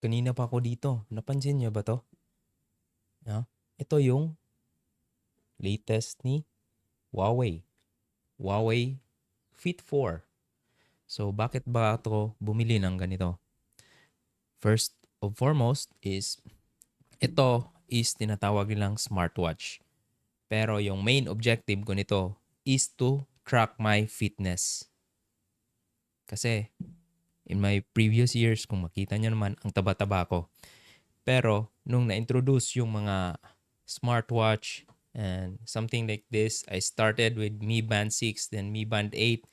Kanina pa ako dito. Napansin niyo ba 'to? Ah, ito yung latest ni Huawei. Huawei Fit 4. So, bakit ba ako bumili ng ganito? First of foremost is ito is tinatawag nilang smartwatch. Pero yung main objective ko nito is to track my fitness. Kasi in my previous years, kung makita nyo naman, ang taba-taba ko. Pero nung na-introduce yung mga smartwatch and something like this, I started with Mi Band 6, then Mi Band 8,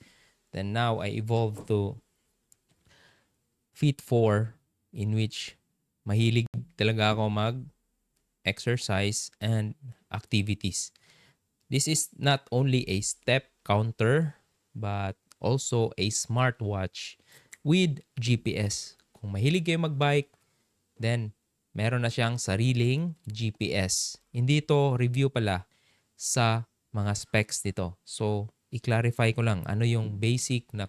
then now I evolved to Fit 4 in which mahilig talaga ako mag exercise and activities. This is not only a step counter but also a smartwatch with GPS. Kung mahilig kayo magbike, then meron na siyang sariling GPS. Hindi ito review pala sa mga specs nito. So, i-clarify ko lang ano yung basic na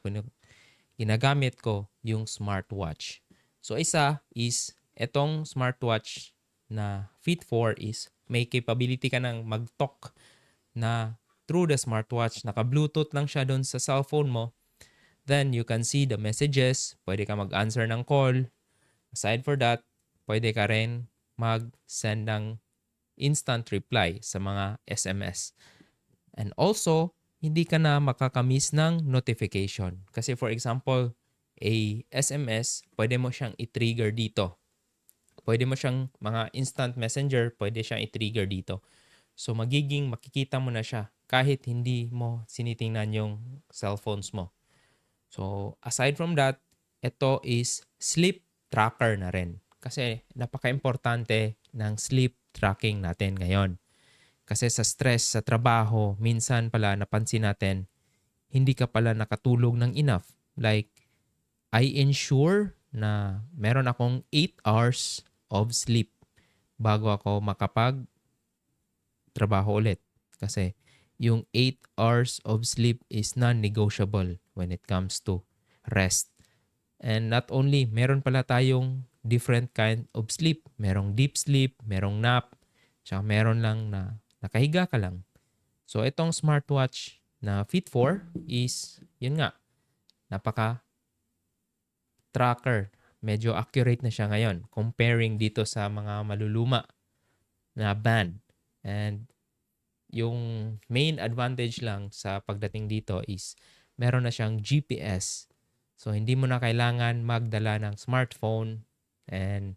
ginagamit ko yung smartwatch. So, isa is etong smartwatch na Fit 4 is may capability ka ng mag-talk na through the smartwatch. Naka-Bluetooth lang siya doon sa cellphone mo. Then, you can see the messages. Pwede ka mag-answer ng call. Aside for that, pwede ka rin mag-send ng instant reply sa mga SMS. And also, hindi ka na makakamiss ng notification. Kasi for example, a SMS, pwede mo siyang i-trigger dito. Pwede mo siyang mga instant messenger, pwede siyang i-trigger dito. So magiging makikita mo na siya kahit hindi mo sinitingnan yung cellphones mo. So aside from that, ito is sleep tracker na rin. Kasi napaka-importante ng sleep tracking natin ngayon. Kasi sa stress sa trabaho, minsan pala napansin natin, hindi ka pala nakatulog ng enough. Like, I ensure na meron akong 8 hours of sleep bago ako makapag trabaho ulit. Kasi yung 8 hours of sleep is non-negotiable when it comes to rest. And not only, meron pala tayong different kind of sleep. Merong deep sleep, merong nap, tsaka meron lang na nakahiga ka lang. So itong smartwatch na Fit 4 is, yun nga, napaka tracker. Medyo accurate na siya ngayon comparing dito sa mga maluluma na band. And yung main advantage lang sa pagdating dito is meron na siyang GPS. So hindi mo na kailangan magdala ng smartphone and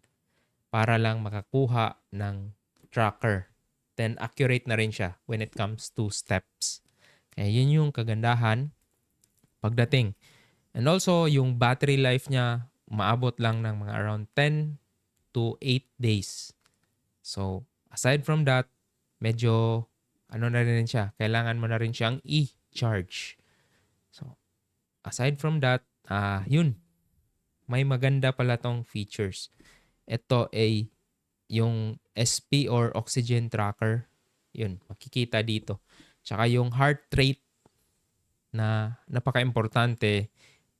para lang makakuha ng tracker. Then accurate na rin siya when it comes to steps. Kaya yun yung kagandahan pagdating. And also yung battery life niya maabot lang ng mga around 10 to 8 days. So aside from that, medyo ano na rin siya, kailangan mo na rin siyang i-charge. So, aside from that, ah yun, may maganda pala tong features. Ito ay yung SP or oxygen tracker. Yun, makikita dito. Tsaka yung heart rate na napaka-importante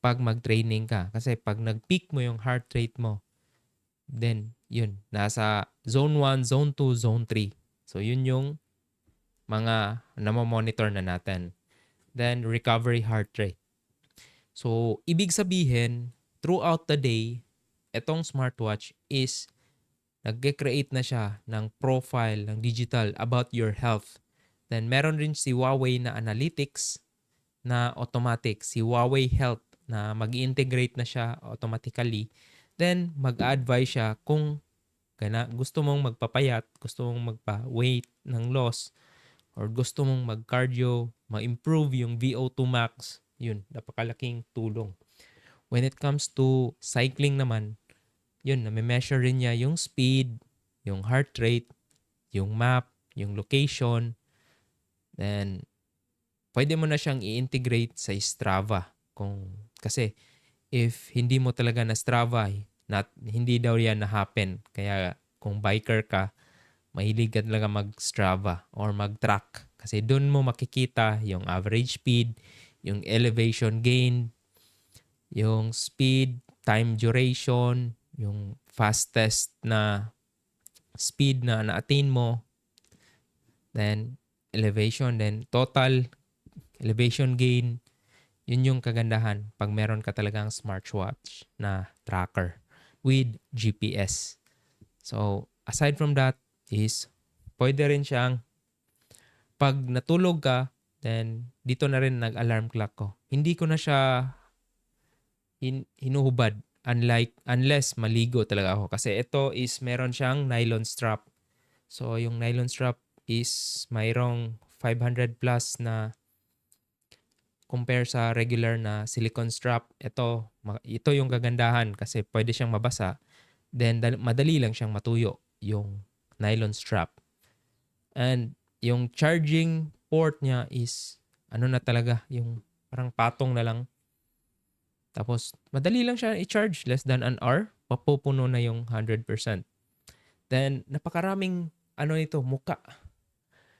pag mag-training ka. Kasi pag nag-peak mo yung heart rate mo, then yun, nasa zone 1, zone 2, zone 3. So yun yung mga namomonitor na natin. Then recovery heart rate. So ibig sabihin, throughout the day, etong smartwatch is nagke-create na siya ng profile, ng digital about your health. Then meron rin si Huawei na analytics na automatic, si Huawei Health na mag integrate na siya automatically. Then mag-advise siya kung gana, gusto mong magpapayat, gusto mong magpa-weight ng loss, or gusto mong mag-cardio, ma-improve yung VO2 max, yun, napakalaking tulong. When it comes to cycling naman, yun, nami-measure rin niya yung speed, yung heart rate, yung map, yung location. Then, pwede mo na siyang i-integrate sa Strava. Kung, kasi, if hindi mo talaga na Strava, not, hindi daw yan na-happen. Kaya, kung biker ka, mahilig ka talaga mag-Strava or mag-track. Kasi doon mo makikita yung average speed, yung elevation gain, yung speed, time duration, yung fastest na speed na na-attain mo, then elevation, then total elevation gain, yun yung kagandahan pag meron ka talagang smartwatch na tracker with GPS. So, aside from that is pwede rin siyang pag natulog ka, then dito na rin nag-alarm clock ko. Hindi ko na siya hin- hinuhubad unlike unless maligo talaga ako kasi ito is meron siyang nylon strap. So yung nylon strap is mayroong 500 plus na compare sa regular na silicone strap. Ito ito yung kagandahan kasi pwede siyang mabasa. Then dal- madali lang siyang matuyo yung nylon strap. And yung charging port niya is ano na talaga yung parang patong na lang tapos, madali lang siya i-charge. Less than an hour, mapupuno na yung 100%. Then, napakaraming ano nito, muka.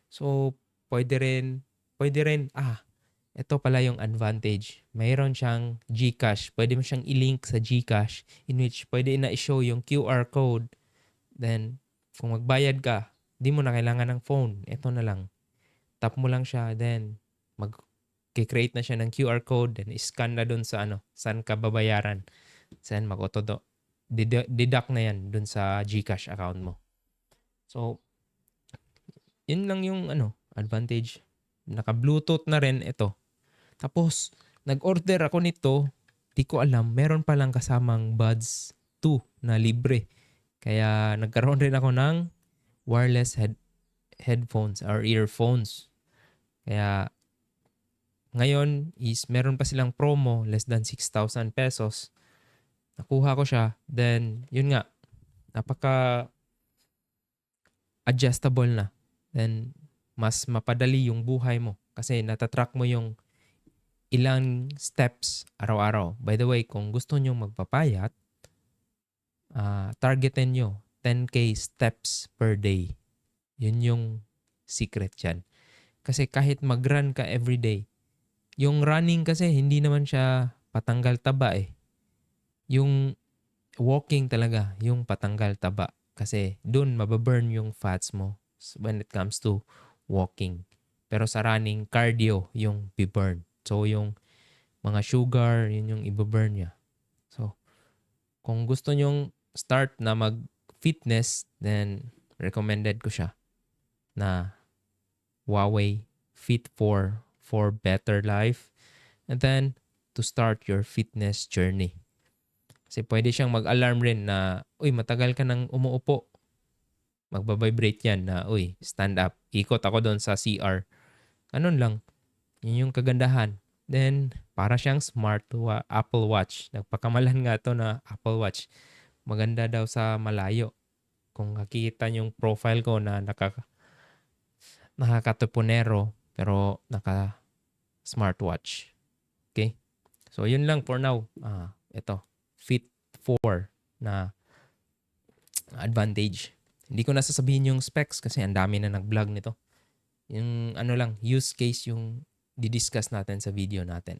So, pwede rin, pwede rin, ah, ito pala yung advantage. Mayroon siyang GCash. Pwede mo siyang i-link sa GCash in which pwede na i-show yung QR code. Then, kung magbayad ka, di mo na kailangan ng phone. Ito na lang. Tap mo lang siya, then mag create na siya ng QR code, then scan na dun sa ano, saan ka babayaran. Saan mag-auto deduct na yan dun sa GCash account mo. So, yun lang yung ano, advantage. Naka-Bluetooth na rin ito. Tapos, nag-order ako nito, di ko alam, meron palang kasamang Buds 2 na libre. Kaya nagkaroon rin ako ng wireless head headphones or earphones. Kaya ngayon is meron pa silang promo less than 6,000 pesos. Nakuha ko siya. Then, yun nga, napaka adjustable na. Then, mas mapadali yung buhay mo. Kasi natatrack mo yung ilang steps araw-araw. By the way, kung gusto nyo magpapayat, uh, targetin nyo 10k steps per day. Yun yung secret dyan. Kasi kahit mag-run ka everyday, yung running kasi hindi naman siya patanggal taba eh. Yung walking talaga, yung patanggal taba. Kasi dun mababurn yung fats mo when it comes to walking. Pero sa running, cardio yung biburn. So yung mga sugar, yun yung ibaburn niya. So, kung gusto nyong start na mag-fitness, then recommended ko siya na Huawei Fit 4 for better life. And then, to start your fitness journey. Kasi pwede siyang mag-alarm rin na, uy, matagal ka nang umuupo. Magbabibrate yan na, uy, stand up. Ikot ako doon sa CR. Ganun lang. Yun yung kagandahan. Then, para siyang smart wa- Apple Watch. Nagpakamalan nga to na Apple Watch. Maganda daw sa malayo. Kung nakikita yung profile ko na naka, nakakatupunero, pero naka smartwatch. Okay? So, yun lang for now. Ah, ito. Fit 4 na advantage. Hindi ko na sasabihin yung specs kasi ang dami na nag-vlog nito. Yung ano lang, use case yung didiscuss natin sa video natin.